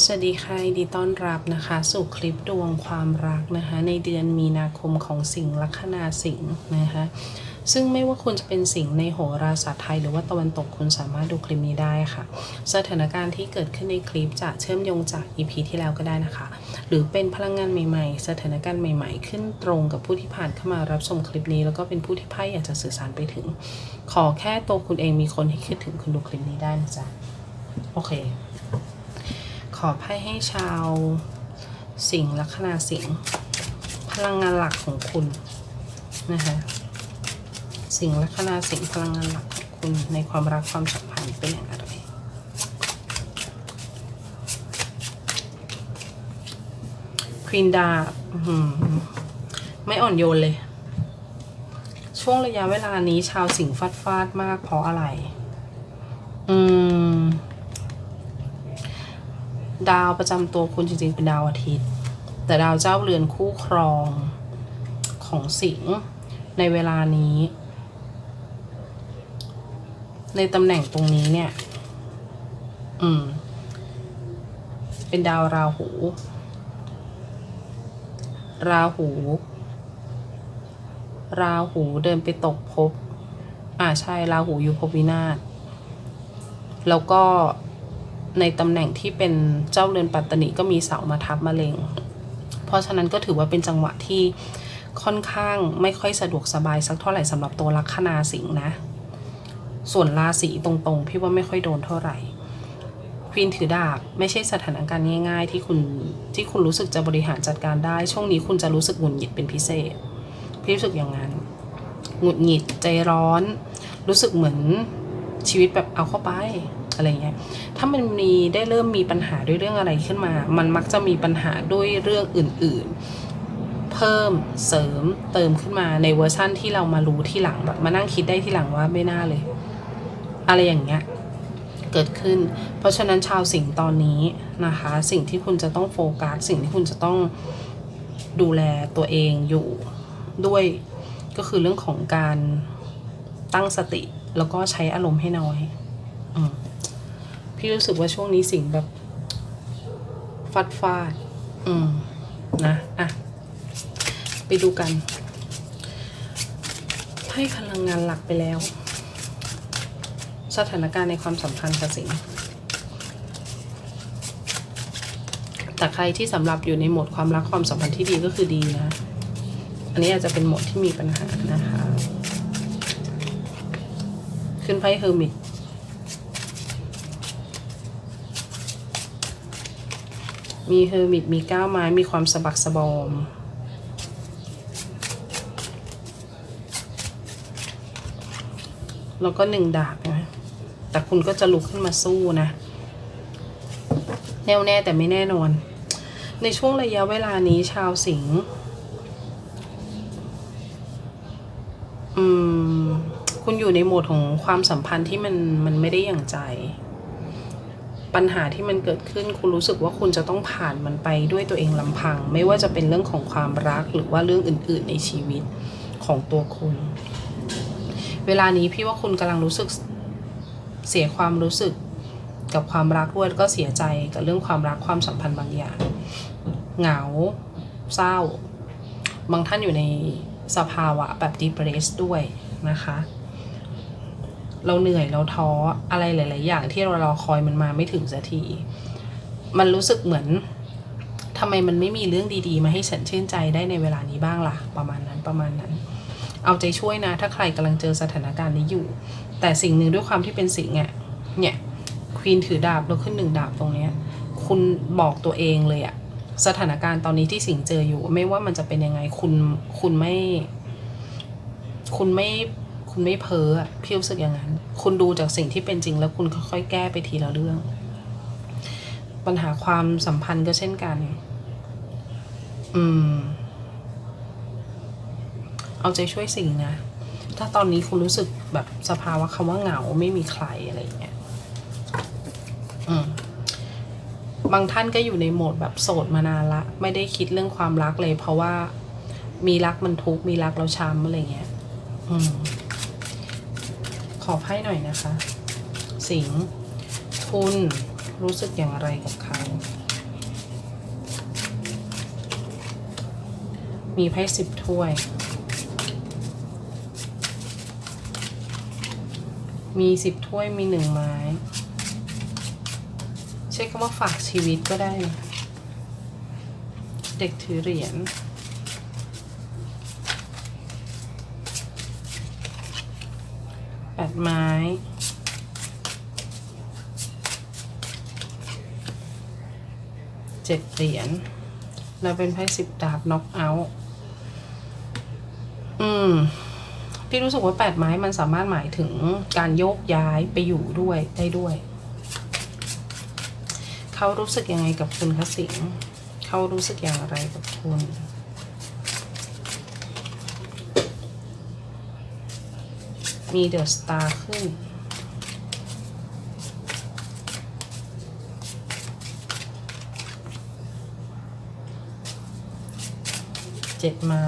สวัสดีค่ะดีต้อนรับนะคะ สู่คลิปดวงความรักนะคะ ในเดือนมีนาคมของสิงห์ลัคนาสิงห์นะคะ ซึ่งไม่ว่าคุณจะเป็นสิงห์ในโหราศาสตร์ไทย หรือว่าตะวันตกคุณสามารถดูคลิปนี้ได้ค่ะ สถานการณ์ที่เกิดขึ้นในคลิปจะเชื่อมโยงจาก EP ที่แล้วก็ได้นะคะ หรือเป็นพลังงานใหม่ๆ สถานการณ์ใหม่ ๆ ขึ้นตรงกับผู้ที่ผ่านเข้ามารับชมคลิปนี้ แล้วก็เป็นผู้ที่ไพ่อยากจะสื่อสารไปถึง ขอแค่ตัวคุณเองมีคนให้คิดถึงคุณดูคลิปนี้ได้นะจ๊ะโอเค อไพ่ให้ชาวสิงห์ลัคนาสิงห์พลังงานหลักของคุณนะคะสิงห์ลัคนาสิงห์พลังงานหลักของคุณในความรักความสัมพันธ์เป็นอย่างไรควีนดาไม่อ่อนโยนเลย ช่วงระยะเวลานี้ชาวสิงห์ฟาดฟาดมากเพราะอะไร อืม ดาวประจำตัวคุณจริงๆ เป็นดาวอาทิตย์ แต่ดาวเจ้าเรือนคู่ครองของสิงห์ในเวลานี้ ในตำแหน่งตรงนี้เนี่ย อืม เป็นดาวราหู ราหู ราหูเดินไปตกภพอ่าใช่ ราหูอยู่ภพวินาศแล้วก็ ในตำแหน่งที่เป็นเจ้าเรือนปัตตนิก็มีเสามาทับมะเร็ง เพราะฉะนั้นก็ถือว่าเป็นจังหวะที่ค่อนข้างไม่ค่อยสะดวกสบายสักเท่าไหร่สำหรับตัวลัคนาสิงห์นะ ส่วนราศีตรงๆ พี่ว่าไม่ค่อยโดนเท่าไหร่ควีนถือดาบไม่ใช่สถานการณ์ง่ายๆ ที่คุณที่คุณรู้สึกจะบริหารจัดการได้ ช่วงนี้คุณจะรู้สึกหงุดหงิดเป็นพิเศษ พี่รู้สึกอย่างนั้นหงุดหงิดใจร้อน รู้สึกเหมือนชีวิตแบบเอาเข้าไป อะไรเงี้ยถ้ามันมีได้เริ่มมีปัญหาด้วยเรื่องอะไรขึ้นมา มันมักจะมีปัญหาด้วยเรื่องอื่น ๆ เพิ่มเสริมเติมขึ้นมาในเวอร์ชั่นที่เรามารู้ที่หลังแบบมานั่งคิดได้ที่หลังว่าไม่น่าเลย อะไรอย่างเงี้ยเกิดขึ้น เพราะฉะนั้นชาวสิงห์ตอนนี้นะคะ สิ่งที่คุณจะต้องโฟกัสสิ่งที่คุณจะต้องดูแลตัวเองอยู่ด้วยก็คือเรื่องของการตั้งสติ แล้วก็ใช้อารมณ์ให้น้อย อืม พี่รู้สึกว่าช่วงนี้สิ่งแบบฟาดฟาดอืมนะอะไปดูกันให้พลังงานหลักไปแล้ว สถานการณ์ในความสัมพันธ์กับสิ่งแต่ใครที่สำหรับอยู่ในโหมดความรักความสัมพันธ์ที่ดีก็คือดีนะ อันนี้อาจจะเป็นโหมดที่มีปัญหานะคะ ขึ้นไพ่เฮอร์มิต มีเฮอร์มิตมีก้าวไม้มีความสะบักสะบอม แล้วก็หนึ่งดาบนะ แต่คุณก็จะลุกขึ้นมาสู้นะ แน่วแน่แต่ไม่แน่นอน ในช่วงระยะเวลานี้ชาวสิงห์คุณอยู่ในโหมดของความสัมพันธ์ที่มันมันไม่ได้อย่างใจ ปัญหาที่มันเกิดขึ้นคุณรู้สึกว่าคุณจะต้องผ่านมันไปด้วยตัวเองลำพัง ไม่ว่าจะเป็นเรื่องของความรักหรือว่าเรื่องอื่น ๆ ในชีวิตของตัวคุณ เวลานี้พี่ว่าคุณกำลังรู้สึกเสียความรู้สึกกับความรักด้วยก็เสียใจกับเรื่องความรักความสัมพันธ์บางอย่าง เหงา เศร้า บางท่านอยู่ในสภาวะแบบ depressed ด้วยนะคะ เราเหนื่อยเราท้ออะไรหลาย ๆ อย่างที่เรารอคอยมันมาไม่ถึงสักที มันรู้สึกเหมือนทำไมมันไม่มีเรื่องดี ๆ มาให้ฉันชื่นใจได้ในเวลานี้บ้างล่ะ ประมาณนั้นประมาณนั้น เอาใจช่วยนะ ถ้าใครกำลังเจอสถานการณ์นี้อยู่ แต่สิ่งหนึ่งด้วยความที่เป็นสิ่งห์อะเนี่ยควีนถือดาบแล้วขึ้นหนึ่งดาบตรงเนี้ยคุณบอกตัวเองเลยอะสถานการณ์ตอนนี้ที่สิงเจออยู่ ไม่ว่ามันจะเป็นยังไงคุณคุณไม่ คุณไม่ คุณไม่เพ้ออะพี่รู้สึกอย่างนั้น คุณดูจากสิ่งที่เป็นจริงแล้วคุณค่อยๆแก้ไปทีละเรื่อง ปัญหาความสัมพันธ์ก็เช่นกัน อืม เอาใจช่วยสิ่งนะ ถ้าตอนนี้คุณรู้สึกแบบสภาวะคำว่าเหงาไม่มีใครอะไรอย่างเงี้ย อืมบางท่านก็อยู่ในโหมดแบบโสดมานานละ ไม่ได้คิดเรื่องความรักเลย เพราะว่ามีรักมันทุกมีรักแล้วช้ำอะไรเงี้ย อืม ขอไพ่หน่อยนะคะ สิงคุณรู้สึกอย่างไรกับเขา มีไพ่สิบถ้วย มีสิบถ้วยมีหนึ่งไม้ ใช้คำว่าฝากชีวิตก็ได้ เด็กถือเหรียญ แปดไม้เจ็ดเหรียญแล้วเป็นไพ่สิบดาบน็อกเอาท์อืมพี่รู้สึกว่าแปดไม้มันสามารถหมายถึงการโยกย้ายไปอยู่ด้วยได้ด้วย เขารู้สึกยังไงกับคุณคะสิงเขารู้สึกอย่างไรกับคุณ มีเดอะสตาร์ขึ้น เจ็ดไม้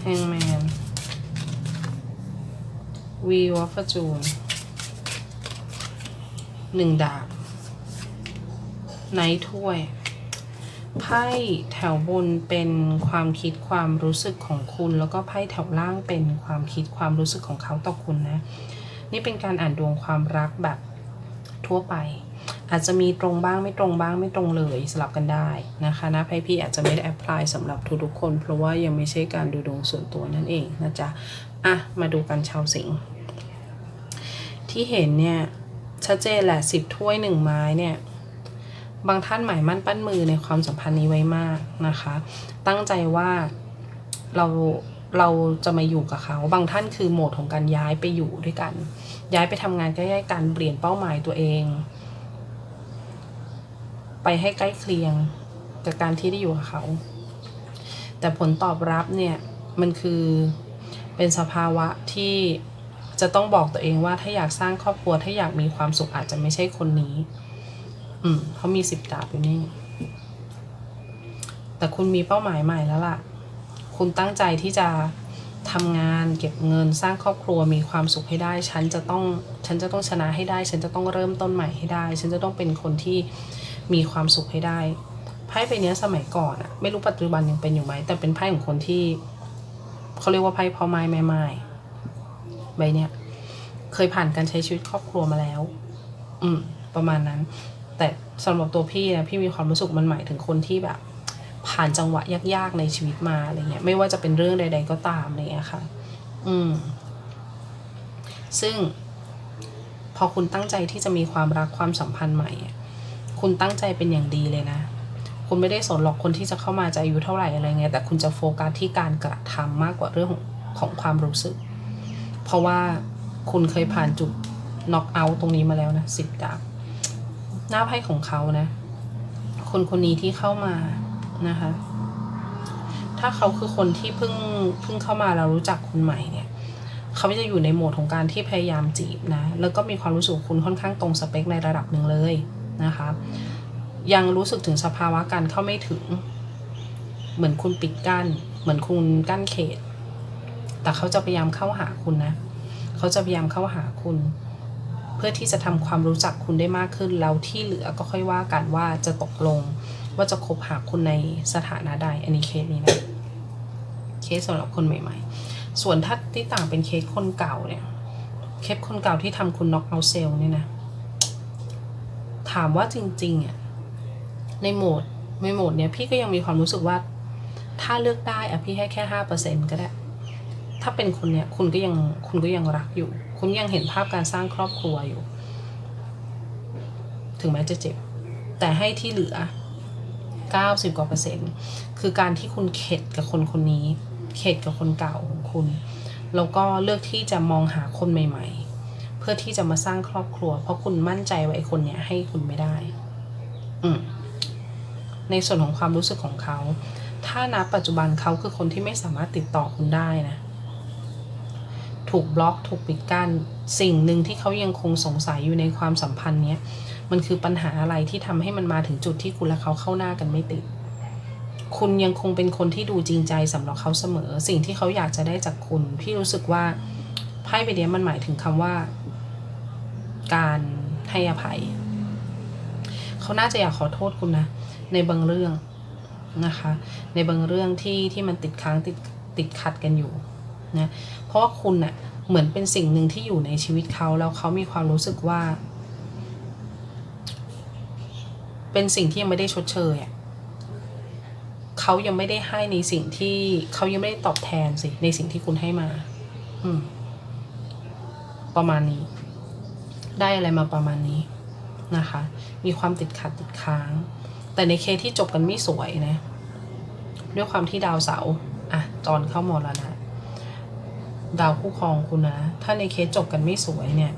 แฮงแมน วีวอฟจูนหนึ่งดาบไนท์ถ้วย ไพ่แถวบนเป็นความคิดความรู้สึกของคุณ แล้วก็ไพ่แถวล่างเป็นความคิดความรู้สึกของเขาต่อคุณนะ นี่เป็นการอ่านดวงความรักแบบทั่วไป อาจจะมีตรงบ้างไม่ตรงบ้างไม่ตรงเลยสลับกันได้นะคะนะไพ่พี่อาจจะไม่ได้แอพพลายสำหรับทุกๆคน เพราะว่ายังไม่ใช่การดูดวงส่วนตัวนั่นเองนะจ๊ะอะมาดูกันชาวสิงห์ที่เห็นเนี่ยชัดเจนแหละสิบถ้วยหนึ่งไม้เนี่ย บางท่านหมายมั่นปั้นมือในความสัมพันธ์นี้ไว้มากนะคะ ตั้งใจว่าเราเราจะมาอยู่กับเขา บางท่านคือโหมดของการย้ายไปอยู่ด้วยกัน ย้ายไปทำงานใกล้ๆกันเปลี่ยนเป้าหมายตัวเอง ไปให้ใกล้เคียงกับการที่ได้อยู่กับเขา แต่ผลตอบรับเนี่ยมันคือเป็นสภาวะที่จะต้องบอกตัวเองว่าถ้าอยากสร้างครอบครัวถ้าอยากมีความสุขอาจจะไม่ใช่คนนี้ อืมเขามีสิบดาบอยู่นี่ แต่คุณมีเป้าหมายใหม่แล้วล่ะ คุณตั้งใจที่จะทำงานเก็บเงินสร้างครอบครัวมีความสุขให้ได้ ฉันจะต้องฉันจะต้องชนะให้ได้ ฉันจะต้องเริ่มต้นใหม่ให้ได้ ฉันจะต้องเป็นคนที่มีความสุขให้ได้ไพ่ใบนี้สมัยก่อนอะไม่รู้ปัจจุบันยังเป็นอยู่ไหมแต่เป็นไพ่ของคนที่เขาเรียกว่าไพ่พ่อไม้แม่ไม้ใบเนี้ยเคยผ่านการใช้ชีวิตครอบครัวมาแล้ว อืม ประมาณนั้น แต่สำหรับตัวพี่นะพี่มีความรู้สึกมันหมายถึงคนที่แบบ ผ่านจังหวะยากๆในชีวิตมาอะไรเงี้ยไม่ว่าจะเป็นเรื่องใด ๆ ก็ตามอะไรเงี้ยค่ะ อืม ซึ่ง พอคุณตั้งใจที่จะมีความรักความสัมพันธ์ใหม่คุณตั้งใจเป็นอย่างดีเลยนะคุณไม่ได้สนหรอกคนที่จะเข้ามาจะอายุเท่าไหร่อะไรเงี้ยแต่คุณจะโฟกัสที่การกระทำมากกว่าเรื่องของของความรู้สึก เพราะว่าคุณเคยผ่านจุดน็อกเอาท์ตรงนี้มาแล้วนะสิบดาบ หน้าไพ่ของเขานะ คนคนนี้ที่เข้ามานะคะ ถ้าเขาคือคนที่เพิ่งเพิ่งเข้ามาเรารู้จักคุณใหม่เนี่ยเขาจะอยู่ในโหมดของการที่พยายามจีบนะ แล้วก็มีความรู้สึกคุณค่อนข้างตรงสเปคในระดับหนึ่งเลยนะคะ ยังรู้สึกถึงสภาวะการเข้าไม่ถึง เหมือนคุณปิดกั้น เหมือนคุณกั้นเขต แต่เขาจะพยายามเข้าหาคุณนะ เขาจะพยายามเข้าหาคุณ เพื่อที่จะทำความรู้จักคุณได้มากขึ้น แล้วที่เหลือก็ค่อยว่ากันว่าจะตกลงว่าจะคบหาคุณในสถานะใดอันนี้เคสนี้นะเคสสำหรับคนใหม่ ๆ ส่วนถ้าที่ต่างเป็นเคสคนเก่าเนี่ยเคสคนเก่าที่ทำคุณน็อกเอาเซลเนี่ยนะถามว่าจริงๆอะในโหมดในโหมดเนี้ยพี่ก็ยังมีความรู้สึกว่าถ้าเลือกได้อะพี่ให้แค่ห้าเปอร์เซ็นก็ได้ ถ้าเป็นคนเนี้ยคุณก็ยังคุณก็ยังรักอยู่ คุณยังเห็นภาพการสร้างครอบครัวอยู่ ถึงแม้จะเจ็บ แต่ให้ที่เหลือ 90กว่าเปอร์เซ็นต์คือการที่คุณเข็ดกับคนคนนี้ เข็ดกับคนเก่าของคุณ แล้วก็เลือกที่จะมองหาคนใหม่ ๆ เพื่อที่จะมาสร้างครอบครัว เพราะคุณมั่นใจว่าไอ้คนเนี้ยให้คุณไม่ได้ อืมในส่วนของความรู้สึกของเขา ถ้านับปัจจุบันเขาคือคนที่ไม่สามารถติดต่อคุณได้นะ ถูกบล็อกถูกปิดกั้นสิ่งหนึ่งที่เขายังคงสงสัยอยู่ในความสัมพันธ์เนี้ยมันคือปัญหาอะไรที่ทำให้มันมาถึงจุดที่คุณและเขาเข้าหน้ากันไม่ติด คุณยังคงเป็นคนที่ดูจริงใจสำหรับเขาเสมอ สิ่งที่เขาอยากจะได้จากคุณ พี่รู้สึกว่าไพ่ใบเนี้ยมันหมายถึงคำว่า การให้อภัย เขาน่าจะอยากขอโทษคุณนะ ในบางเรื่องนะคะ ในบางเรื่องที่ที่มันติดค้างติดติดขัดกันอยู่ นะเพราะว่าคุณเนะ่ะเหมือนเป็นสิ่งหนึ่งที่อยู่ในชีวิตเขาแล้วเขามีความรู้สึกว่า เป็นสิ่งที่ยังไม่ได้ชดเชยอะเขายังไม่ได้ให้ในสิ่งที่เขายังไม่ได้ตอบแทนสิในสิ่งที่คุณให้มา อืม ประมาณนี้ ได้อะไรมาประมาณนี้นะคะ มีความติดขัดติดค้าง แต่ในเคสที่จบกันไม่สวยนะ ด้วยความที่ดาวเสาร์อะจอนเข้ามรณะ ดาวคู่ครองคุณนะ ถ้าในเคสจบกันไม่สวยเนี่ย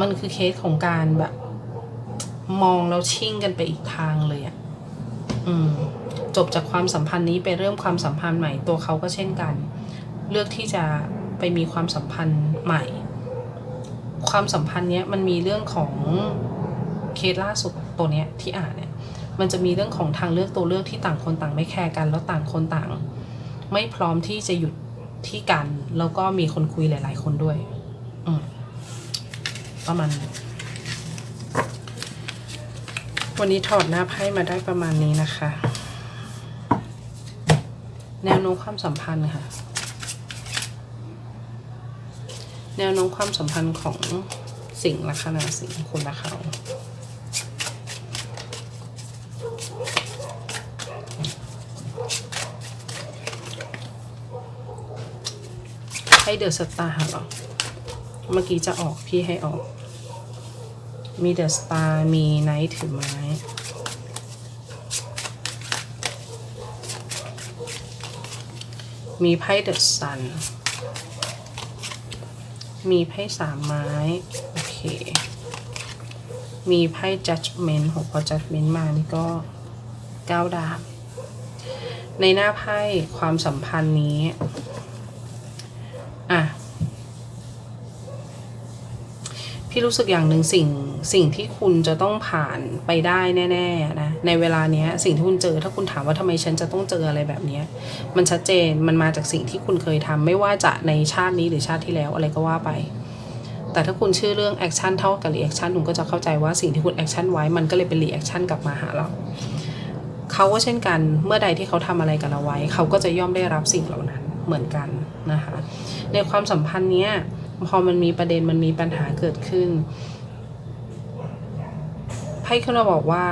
มันคือเคสของการแบบ มองแล้วชิ่งกันไปอีกทางเลยอะ่ะอืม จบจากความสัมพันธ์นี้ไปเริ่มความสัมพันธ์ใหม่ตัวเขาก็เช่นกัน เลือกที่จะไปมีความสัมพันธ์ใหม่ ความสัมพันธ์เนี้ยมันมีเรื่องของเคสล่าสุดตัวเนี้ยที่อ่านเนี่ย มันจะมีเรื่องของทางเลือกตัวเลือกที่ต่างคนต่างไม่แคร์กัน แล้วต่างคนต่าง ไม่พร้อมที่จะหยุดที่กัน แล้วก็มีคนคุยหลาย ๆ คนด้วย อืมประมาณนี้วันนี้ถอดหน้าไพ่มาได้ประมาณนี้นะคะ แนวโน้มความสัมพันธ์ค่ะ แนวโน้มความสัมพันธ์ของสิ่งลัคนาสิ่งคุณละเขา ให้เดอะสตาร์เหรอ เมื่อกี้จะออกพี่ให้ออก มีเดอะสตาร์มีไนท์ถือไม้มีไพ่เดอะซัน มีไพ่สามไม้ โอเค มีไพ่ judgment หกพอ judgment มานี่ก็เก้าดาบ ในหน้าไพ่ความสัมพันธ์นี้ อะ พี่รู้สึกอย่างหนึ่งสิ่งสิ่งที่คุณจะต้องผ่านไปได้แน่ๆนะในเวลาเนี้ยสิ่งที่คุณเจอ ถ้าคุณถามว่าทำไมฉันจะต้องเจออะไรแบบเนี้ย มันชัดเจนมันมาจากสิ่งที่คุณเคยทำไม่ว่าจะในชาตินี้หรือชาติที่แล้วอะไรก็ว่าไป แต่ถ้าคุณชื่อเรื่องแอคชั่นเท่ากับรีแอคชั่นคุณก็จะเข้าใจว่าสิ่งที่คุณแอคชั่นไว้มันก็เลยเป็นรีแอคชั่นกลับมาหาเราเขาก็เช่นกันเมื่อใดที่เขาทำอะไรกับเราไว้ เขาก็จะย่อมได้รับสิ่งเหล่านั้นเหมือนกันนะคะในความสัมพันธ์เนี้ย พอมันมีประเด็นมันมีปัญหาเกิดขึ้นไพ่ขึ้นมาบอกว่า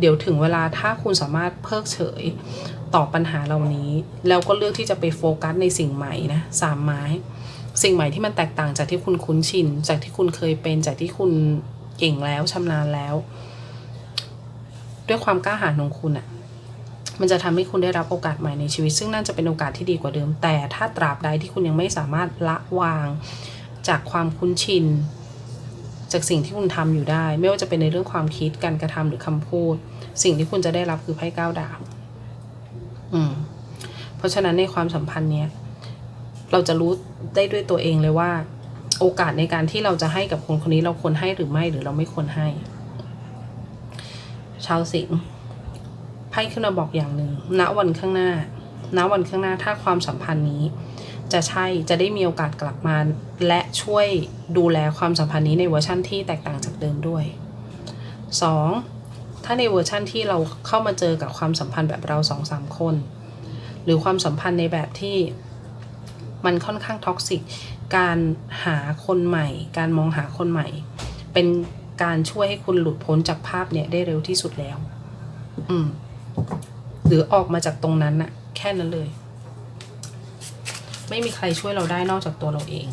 เดี๋ยวถึงเวลาถ้าคุณสามารถเพิกเฉยต่อปัญหาเหล่านี้ แล้วก็เลือกที่จะไปโฟกัสในสิ่งใหม่นะสามไม้ สิ่งใหม่ที่มันแตกต่างจากที่คุณคุ้นชิน จากที่คุณเคยเป็นจากที่คุณเก่งแล้วชำนาญแล้ว ด้วยความกล้าหาญของคุณอะมันจะทำให้คุณได้รับโอกาสใหม่ในชีวิต ซึ่งน่าจะเป็นโอกาสที่ดีกว่าเดิม แต่ถ้าตราบใดที่คุณยังไม่สามารถละวาง จากความคุ้นชิน จากสิ่งที่คุณทำอยู่ได้ ไม่ว่าจะเป็นในเรื่องความคิดการกระทำหรือคำพูด สิ่งที่คุณจะได้รับคือไพ่ก้าวดาบอืมเพราะฉะนั้นในความสัมพันธ์เนี้ยเราจะรู้ได้ด้วยตัวเองเลยว่า โอกาสในการที่เราจะให้กับคนคนนี้เราควรให้หรือไม่หรือเราไม่ควรให้ ชาวสิงห์ไพ่ขึ้นมาบอกอย่างหนึ่งณวันข้างหน้า ณวันข้างหน้าถ้าความสัมพันธ์นี้ จะใช่จะได้มีโอกาสกลับมา และช่วยดูแลความสัมพันธ์นี้ในเวอร์ชั่นที่แตกต่างจากเดิมด้วย 2. ถ้าในเวอร์ชั่นที่เราเข้ามาเจอกับความสัมพันธ์แบบเราสองสามคน หรือความสัมพันธ์ในแบบที่มันค่อนข้างท็อกซิกการหาคนใหม่ การมองหาคนใหม่ เป็นการช่วยให้คุณหลุดพ้นจากภาพเนี่ยได้เร็วที่สุดแล้ว อืม หรือออกมาจากตรงนั้นน่ะแค่นั้นเลย ไม่มีใครช่วยเราได้นอกจากตัวเราเอง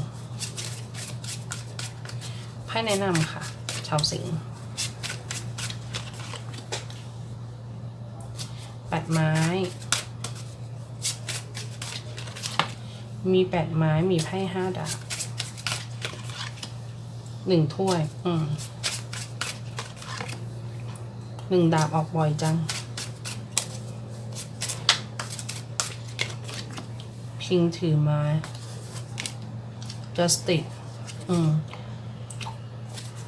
ไพ่แนะนำค่ะ ชาวสิงห์แปดไม้ มีแปดไม้มีไพ่ห้าดาบหนึ่งถ้วย อืมหนึ่งดาบออกบ่อยจัง พิงถือไม้ justice อืม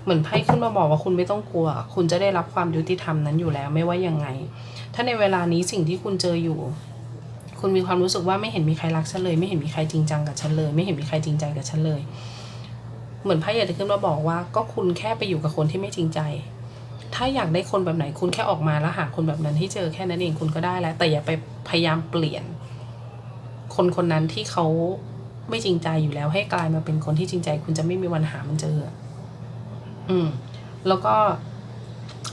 เหมือนไพ่ขึ้นมาบอกว่าคุณไม่ต้องกลัว คุณจะได้รับความยุติธรรมนั้นอยู่แล้ว ไม่ว่ายังไง ถ้าในเวลานี้สิ่งที่คุณเจออยู่ คุณมีความรู้สึกว่าไม่เห็นมีใครรักฉันเลย ไม่เห็นมีใครจริงจังกับฉันเลย ไม่เห็นมีใครจริงใจกับฉันเลย เหมือนไพ่อยากจะขึ้นมาบอกว่า ก็คุณแค่ไปอยู่กับคนที่ไม่จริงใจ ถ้าอยากได้คนแบบไหน คุณแค่ออกมาแล้วหาคนแบบนั้นให้เจอแค่นั้นเองคุณก็ได้แล้ว แต่อย่าไปพยายามเปลี่ยน คนคนนั้นที่เขาไม่จริงใจอยู่แล้วให้กลายมาเป็นคนที่จริงใจ คุณจะไม่มีวันหามันเจอ อืม แล้วก็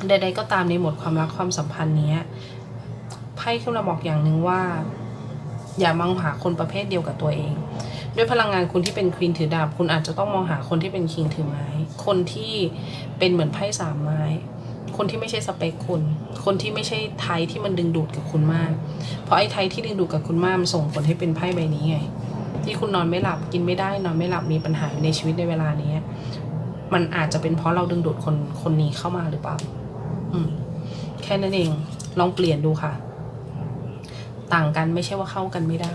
ใด ๆ ก็ตามในหมดความรักความสัมพันธ์เนี้ยไพ่ขึ้นมาบอกอย่างหนึ่งว่า อย่ามองหาคนประเภทเดียวกับตัวเอง ด้วยพลังงานคุณที่เป็นควีนถือดาบ คุณอาจจะต้องมองหาคนที่เป็นคิงถือไม้ คนที่เป็นเหมือนไพ่สามไม้ คนที่ไม่ใช่สเปคคุณ คนที่ไม่ใช่ไทยที่มันดึงดูดกับคุณมาก เพราะไอ้ไทยที่ดึงดูดกับคุณมากมันส่งผลให้เป็นไพ่ใบนี้ไง ที่คุณนอนไม่หลับกินไม่ได้นอนไม่หลับมีปัญหาในชีวิตในเวลานี้ มันอาจจะเป็นเพราะเราดึงดูดคนคนนี้เข้ามาหรือเปล่า อืม แค่นั้นเอง ลองเปลี่ยนดูค่ะ ต่างกันไม่ใช่ว่าเข้ากันไม่ได้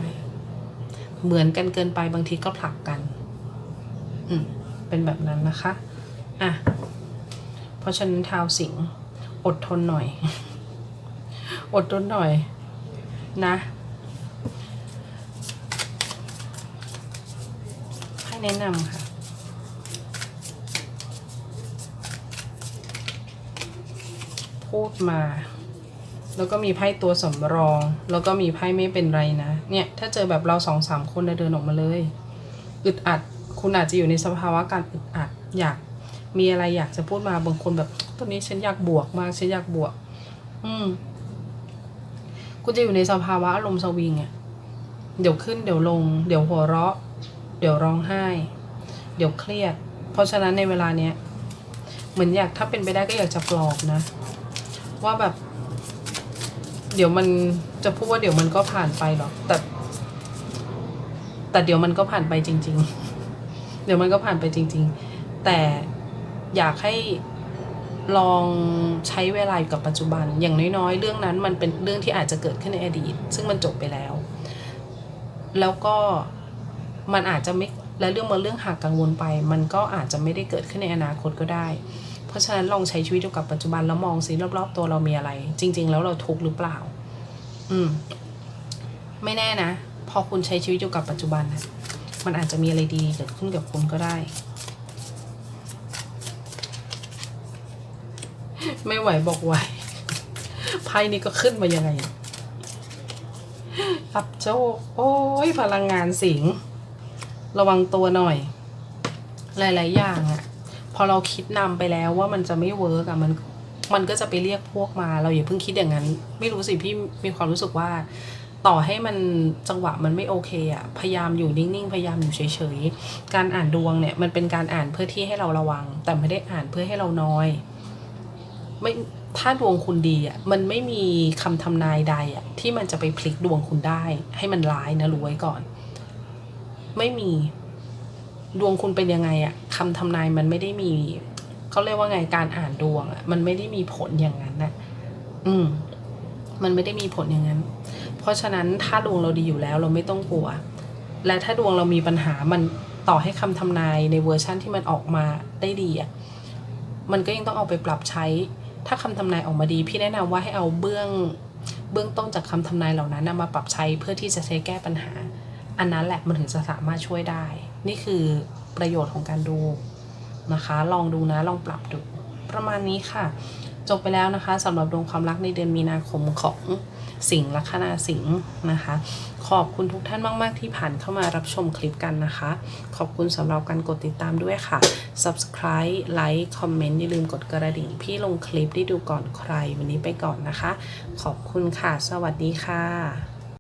เหมือนกันเกินไปบางทีก็ผลักกัน อืม เป็นแบบนั้นนะคะ อะ ราะฉะนั้นทาวสิงอดทนหน่อย อดทนหน่อยนะให้แนะนำค่ะพูดมา แล้วก็มีไพ่ตัวสำรอง แล้วก็มีไพ่ไม่เป็นไรนะ เนี่ย ถ้าเจอแบบเราสองสามคนเดินออกมาเลย อึดอัด คุณอาจจะอยู่ในสภาวะการอึดอัด อยาก มีอะไรอยากจะพูดมาบางคนแบบตอนนี้ฉันอยากบวกมากฉันอยากบวก อืมคุณจะอยู่ในสภาวะอารมณ์สวิงอะเดี๋ยวขึ้นเดี๋ยวลง เดี๋ยวหัวเราะ เดี๋ยวร้องไห้ เดี๋ยวเครียด เพราะฉะนั้นในเวลาเนี้ยเหมือนอยากถ้าเป็นไปได้ก็อยากจะปลอบนะ ว่าแบบ เดี๋ยวมันจะพูดว่าเดี๋ยวมันก็ผ่านไปหรอกแต่แต่เดี๋ยวมันก็ผ่านไปจริง ๆ เดี๋ยวมันก็ผ่านไปจริง ๆ แต่ อยากให้ลองใช้เวลาอยู่กับปัจจุบัน อย่างน้อยๆ เรื่องนั้นมันเป็นเรื่องที่อาจจะเกิดขึ้นในอดีต ซึ่งมันจบไปแล้ว แล้วก็มันอาจจะไม่และเรื่องบาเรื่องหากกังวลไป มันก็อาจจะไม่ได้เกิดขึ้นในอนาคตก็ได้ เพราะฉะนั้นลองใช้ชีวิตอยู่กับปัจจุบันแล้วมองสิรอบๆตัวเรามีอะไร จริง ๆ แล้วเราทุกข์หรือเปล่า อืม ไม่แน่นะ พอคุณใช้ชีวิตอยู่กับปัจจุบันนะมันอาจจะมีอะไรดีเกิดขึ้นกับคุณก็ได้ ไม่ไหวบอกไหวไพ่นี้ก็ขึ้นมายังไงรับโชคโอ้ยพลังงานสิง ระวังตัวหน่อย หลาย ๆ อย่างอะพอเราคิดนำไปแล้วว่ามันจะไม่เวิร์กอะมันมันก็จะไปเรียกพวกมาเราอย่าเพิ่งคิดอย่างนั้น ไม่รู้สิพี่มีความรู้สึกว่า ต่อให้มันจังหวะมันไม่โอเคอะพยายามอยู่นิ่งๆพยายามอยู่เฉยๆการอ่านดวงเนี่ยมันเป็นการอ่านเพื่อที่ให้เราระวัง แต่ไม่ได้อ่านเพื่อให้เราน้อย ไม่ถ้าดวงคุณดีอะมันไม่มีคำทำนายใดอะที่มันจะไปพลิกดวงคุณได้ ให้มันร้ายนะรู้ไว้ก่อน ไม่มีดวงคุณเป็นยังไงอะคำทำนายมันไม่ได้มีเขาเรียกว่าไงการอ่านดวงอะมันไม่ได้มีผลอย่างนั้นนะอืม มันไม่ได้มีผลอย่างนั้น เพราะฉะนั้นถ้าดวงเราดีอยู่แล้วเราไม่ต้องกลัว และถ้าดวงเรามีปัญหามันต่อให้คำทำนายในเวอร์ชั่นที่มันออกมาได้ดีอะมันก็ยังต้องเอาไปปรับใช้ ถ้าคำทำนายออกมาดีพี่แนะนำว่าให้เอาเบื้องเบื้องต้นจากคำทำนายเหล่านั้นนะมาปรับใช้เพื่อที่จะใช้แก้ปัญหา อันนั้นแหละมันถึงจะสามารถช่วยได้ นี่คือประโยชน์ของการดูนะคะ ลองดูนะลองปรับดูประมาณนี้ค่ะ จบไปแล้วนะคะสำหรับดวงความรักในเดือนมีนาคมของสิงห์ลัคนาสิงห์นะคะ ขอบคุณทุกท่านมาก ๆ ที่ผ่านเข้ามารับชมคลิปกันนะคะ ขอบคุณสำหรับการกดติดตามด้วยค่ะ subscribe Like Comment อย่าลืมกดกระดิ่ง พี่ลงคลิปได้ดูก่อนใครวันนี้ไปก่อนนะคะ ขอบคุณค่ะ สวัสดีค่ะ